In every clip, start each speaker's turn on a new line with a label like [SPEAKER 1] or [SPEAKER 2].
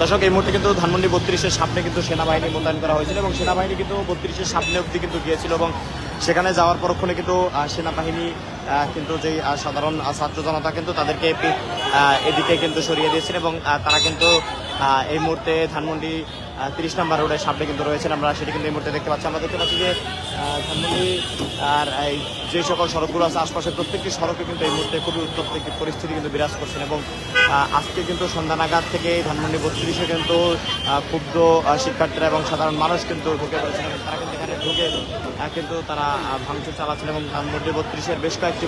[SPEAKER 1] দর্শক, এই মুহূর্তে কিন্তু ধানমন্ডি বত্রিশের সামনে কিন্তু সেনাবাহিনী মোতায়েন করা হয়েছিল এবং সেনাবাহিনী কিন্তু বত্রিশের সামনে অব্দি কিন্তু গিয়েছিল এবং সেখানে যাওয়ার পরক্ষণে কিন্তু সেনাবাহিনী কিন্তু যে সাধারণ ছাত্র জনতা কিন্তু তাদেরকে এদিকে কিন্তু সরিয়ে দিয়েছেন এবং তারা কিন্তু এই মুহূর্তে ধানমন্ডি তিরিশ নাম্বার রোডের সামনে কিন্তু রয়েছেন আমরা, সেটি কিন্তু এই মুহূর্তে দেখতে পাচ্ছি। আমরা দেখতে পাচ্ছি যে ধানমন্ডি আর এই যে সকল সড়কগুলো আছে, আশপাশের প্রত্যেকটি সড়কে কিন্তু এই মুহূর্তে খুবই উত্তপ্ত একটি পরিস্থিতি কিন্তু বিরাজ করছেন এবং আজকে কিন্তু সন্ধ্যা নাগাদ থেকে ধানমন্ডি বত্রিশে কিন্তু ক্ষুব্ধ শিক্ষার্থীরা এবং সাধারণ মানুষ কিন্তু ঢুকে পড়েছেন তারা কিন্তু এখানে ঢুকে। কিন্তু তারা ভাঙচুর চালাচ্ছেন এবং ধানমন্ডি বত্রিশের বেশ কয়েকটি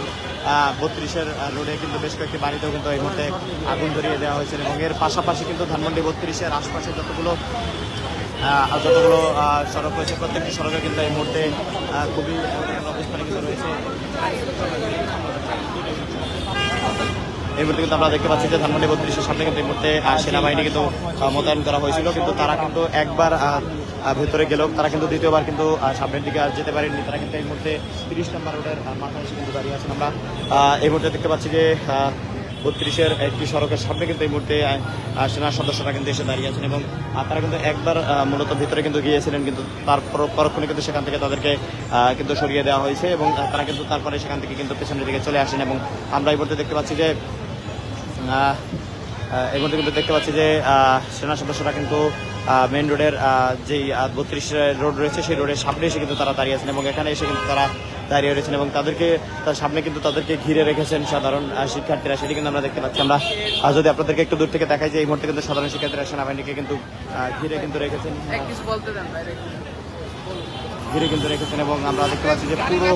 [SPEAKER 1] বত্রিশের রোডে কিন্তু বেশ কয়েকটি বাড়িতেও কিন্তু এই মুহূর্তে আগুন ধরিয়ে দেওয়া হয়েছে এবং এর পাশাপাশি কিন্তু ধানমন্ডি বত্রিশের আশপাশে যতগুলো যতগুলো সড়ক রয়েছে, প্রত্যেকটি সড়কে কিন্তু এই মুহূর্তে খুবই কিন্তু রয়েছে। এই মুহূর্তে কিন্তু আমরা দেখতে পাচ্ছি যে ধানমন্ডি বত্রিশের সামনে কিন্তু এই মুহূর্তে সেনাবাহিনী কিন্তু মোতায়েন করা হয়েছিল। কিন্তু তারা কিন্তু একবার ভেতরে গেলেও তারা কিন্তু দ্বিতীয়বার কিন্তু সামনের দিকে আর যেতে পারেনি তারা কিন্তু এই মুহূর্তে তিরিশ নম্বর রোডের মাথায় এসে কিন্তু দাঁড়িয়ে আছেন। আমরা এই মুহূর্তে দেখতে পাচ্ছি যে বত্রিশের একটি সড়কের সামনে কিন্তু এই মুহূর্তে সেনা সদস্যরা কিন্তু এসে দাঁড়িয়ে আছেন এবং তারা কিন্তু একবার মূলত ভিতরে কিন্তু গিয়েছিলেন, কিন্তু তারপর পরক্ষণে কিন্তু সেখান থেকে তাদেরকে কিন্তু সরিয়ে দেওয়া হয়েছে এবং তারা কিন্তু তারপরে সেখান থেকে কিন্তু পেছনের দিকে চলে আসেন এবং আমরা এই মুহূর্তে দেখতে পাচ্ছি যে এর মধ্যে কিন্তু দেখতে পাচ্ছি যে সেনা সদস্যরা কিন্তু মেন রোডের আহ, যেই বত্রিশ রোড রয়েছে সেই রোডের সামনে এসে কিন্তু তারা দাঁড়িয়ে আছেন এবং এখানে এসে কিন্তু তারা দাঁড়িয়ে রয়েছেন এবং তাদেরকে তার সামনে কিন্তু তাদেরকে ঘিরে রেখেছেন সাধারণ শিক্ষার্থীরা। সেটি কিন্তু আমরা দেখতে পাচ্ছি। আমরা আহ, যদি আপনাদেরকে একটু দূর থেকে দেখাই যে এই মুহূর্তে কিন্তু সাধারণ শিক্ষার্থীরা সেনাবাহিনীকে কিন্তু ঘিরে কিন্তু রেখেছেন।
[SPEAKER 2] কিছু বলতে দেন ভাই
[SPEAKER 1] ঘিরে কিন্তু রেখেছেন এবং আমরা দেখতে পাচ্ছি যে পুরো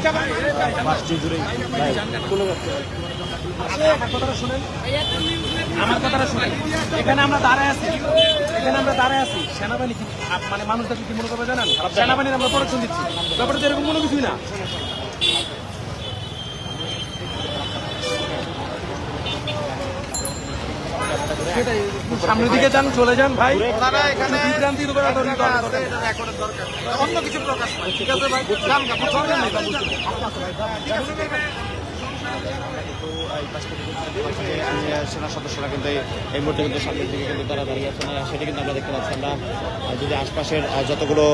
[SPEAKER 1] বাসটি জুড়ে।
[SPEAKER 3] আমার কথাটা শুনে এখানে আমরা দাঁড়ায় আছি। এখানে আমরা দাঁড়ায় আছি। সেনাবাহিনী কি মানে কি মনে করবে জানেন? সেনাবাহিনীর আমরা প্রোটেকশন দিচ্ছি ব্যাপারটা তো এরকম কোনো কিছুই না। সামনের দিকে যান চলে যান ভাই। এখানে বিভ্রান্তি।
[SPEAKER 2] অন্য কিছু প্রকাশ ঠিক আছে ভাই
[SPEAKER 1] কিন্তু এই সেনা সদস্যরা কিন্তু এই- মুহূর্তে কিন্তু সামনের দিকে কিন্তু তারা দাঁড়িয়ে আছেন। সেটা কিন্তু আমরা দেখতে পাচ্ছি। আমরা যদি আশপাশের যতগুলো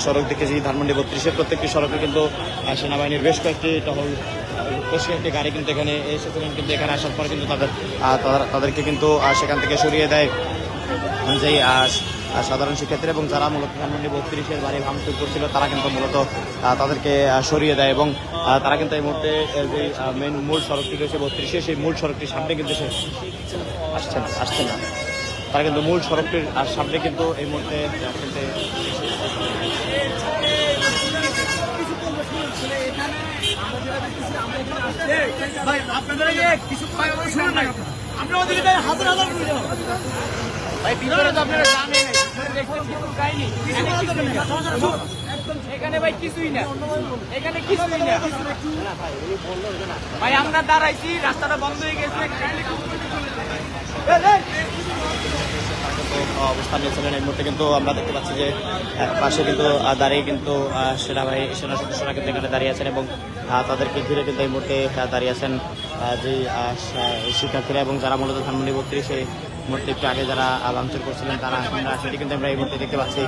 [SPEAKER 1] সড়ক দেখেছি, ধানমন্ডি বত্রিশের প্রত্যেকটি সড়কে কিন্তু সেনাবাহিনীর বেশ কয়েকটি টহল বেশ কয়েকটি গাড়ি কিন্তু এখানে এসেছিলেন কিন্তু এখানে আসার পরে কিন্তু তাদের তাদেরকে কিন্তু সেখান থেকে সরিয়ে দেয়। যে সাধারণ শিক্ষার্থীরা এবং যারা মূলত ধানমন্ডি বত্রিশের বাড়ি ভাঙচুর করছিল, তারা কিন্তু মূলত তাদেরকে সরিয়ে দেয় এবং তারা কিন্তু এই মুহূর্তে যে মেন মূল সড়কটি রয়েছে বত্রিশে, সেই মূল সড়কটির সামনে কিন্তু সে আসছে না আসছে না। তারা কিন্তু মূল সড়কটির সামনে কিন্তু এই মুহূর্তে
[SPEAKER 3] ভাই কিছু না আমরা ওদিকে হাজার হাজার
[SPEAKER 2] ভাই আপনারা জানেন ভাই আমরা দাঁড়াইছি, রাস্তাটা বন্ধ হয়ে গেছে
[SPEAKER 1] অবস্থান নিয়েছিলেন এই মুহূর্তে কিন্তু আমরা দেখতে পাচ্ছি যে পাশে কিন্তু দাঁড়িয়ে কিন্তু সেনাবাহিনী সেনা সদস্যরা কিন্তু এখানে দাঁড়িয়ে আছেন এবং তাদেরকে ঘিরে কিন্তু এই মুহূর্তে দাঁড়িয়ে আছেন যে শিক্ষার্থীরা এবং যারা মূলত ধানমন্ডি বত্রিশে মুহূর্তে একটু আগে যারা আহ, করছিলেন তারা আমরা সেটি কিন্তু আমরা এই মুহূর্তে দেখতে পাচ্ছি।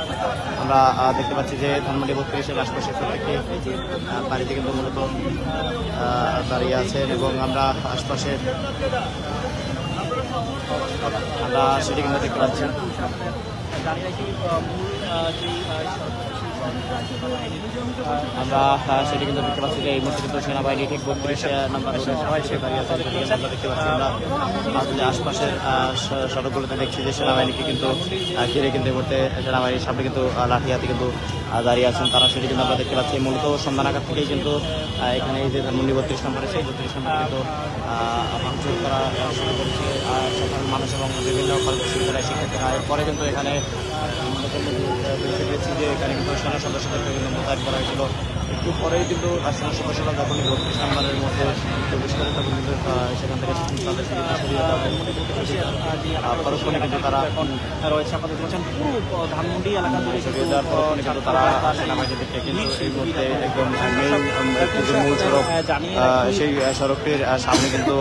[SPEAKER 1] আমরা দেখতে পাচ্ছি যে ধানমন্ডি বত্রিশের আশপাশে প্রত্যেকটি বাড়িতে কিন্তু মূলত দাঁড়িয়ে আছেন এবং আমরা আশপাশে আমরা সেটি কিন্তু দেখতে পাচ্ছি। আমরা সেটি কিন্তু দেখতে পাচ্ছি যে এই মুহূর্তে কিন্তু সেনাবাহিনী ঠিক বত্রিশ নাম্বার রোডে সে দাঁড়িয়ে আছে আমরা আশপাশের সড়কগুলোতে দেখছি যে সেনাবাহিনীকে কিন্তু ঘিরে কিন্তু এই মুহূর্তে সেনাবাহিনীর সামনে কিন্তু লাঠি হাতে কিন্তু দাঁড়িয়ে আছেন তারা সেটি কিন্তু আমরা দেখতে পাচ্ছি। মূলত সন্ধ্যা নাগাদ থেকেই কিন্তু এখানে এই যে ধানমন্ডি বত্রিশ নম্বরে, সেই বত্রিশ নম্বরে কিন্তু ভাঙচুর করা শুরু করেছে। আর সাধারণ মানুষ এবং বিভিন্ন বিশ্ববিদ্যালয়ের শিক্ষার্থীরা এরপরে কিন্তু এখানে আমরা দেখতে পেয়েছি যে এখানে কিন্তু সেনা সদস্যদেরকে কিন্তু মোতায়েন করা হয়েছিল। একটু পরেই কিন্তু আহ, সকাল সকাল যখন মধ্যে প্রবেশ করে তখন কিন্তু সেখান থেকে তাদেরকে কিন্তু তারা
[SPEAKER 3] রয়েছে আপনাদের বলছেন পুরো ধানমন্ডি এলাকা জুড়ে
[SPEAKER 1] দেওয়ার কিন্তু তারা সেনাবাহিনীদেরকে কিন্তু এই মুহূর্তে একদম মূল সড়ক সেই সড়কটির সামনে কিন্তু